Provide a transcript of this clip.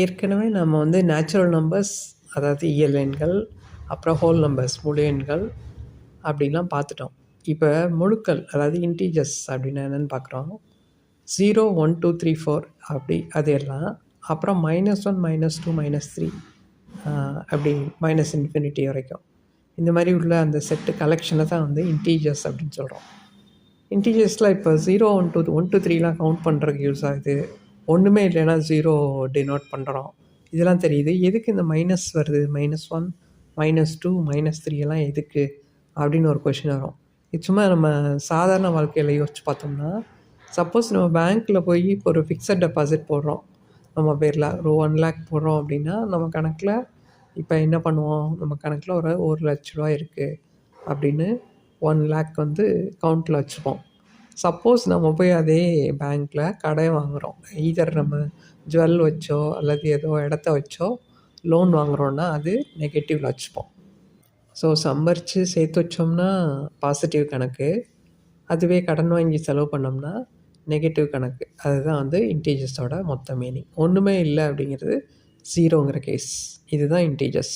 ஏற்கனவே நம்ம வந்து நேச்சுரல் நம்பர்ஸ் அதாவது இயல் எண்கள் அப்புறம் ஹோல் நம்பர்ஸ் முழு எண்கள் அப்படிலாம் பார்த்துட்டோம். இப்போ முழுக்கள் அதாவது இன்டீஜர்ஸ் அப்படின்னா என்னென்னு பார்க்குறோம். Zero one two three four அப்படி அது எல்லாம். அப்புறம் minus one minus two minus three அப்படி மைனஸ் இன்ஃபினிட்டி வரைக்கும். இந்த மாதிரி உள்ள அந்த செட்டு கலெக்ஷனை தான் வந்து இன்டீஜர்ஸ் அப்படின்னு சொல்கிறோம் இன்டீஜர்ஸில் இப்போ zero one two one two த்ரீலாம் count பண்ணுறதுக்கு யூஸ் ஆகுது. ஒன்றுமே இல்லைன்னா ஜீரோ டினோட் பண்ணுறோம் இதெல்லாம் தெரியுது. எதுக்கு இந்த மைனஸ் வருது? Minus one minus two minus three எல்லாம் எதுக்கு? அப்படின்னு ஒரு கொஷின் வரும். இது சும்மா நம்ம சாதாரண வாழ்க்கையில் யோசிச்சு பார்த்தோம்னா சப்போஸ் நம்ம பேங்க்கில் போய் இப்போ ஒரு ஃபிக்ஸட் டெபாசிட் போடுறோம். நம்ம பேரில் ஒரு ஒன் லேக் போடுறோம் அப்படின்னா நம்ம கணக்கில் இப்போ என்ன பண்ணுவோம்? நம்ம கணக்கில் ஒரு ஒரு லட்ச ரூபா இருக்குது அப்படின்னு ஒன் லேக் வந்து கவுண்ட்டில் வச்சுப்போம். சப்போஸ் நம்ம போய் அதே பேங்க்கில் கடை வாங்குகிறோம் ஈதர் நம்ம ஜுவல் வச்சோ அல்லது ஏதோ இடத்த வச்சோ லோன் வாங்குகிறோன்னா அது நெகட்டிவில் வச்சுப்போம். ஸோ சம்பரித்து சேர்த்து வச்சோம்னா பாசிட்டிவ் கணக்கு. அதுவே கடன் வாங்கி செலவு பண்ணோம்னா நெகட்டிவ் கணக்கு. அதுதான் வந்து இன்டீஜர்ஸோட மொத்த மீனிங் ஒன்றுமே இல்லை அப்படிங்கிறது ஜீரோங்கிற கேஸ் இதுதான் இன்டீஜர்ஸ்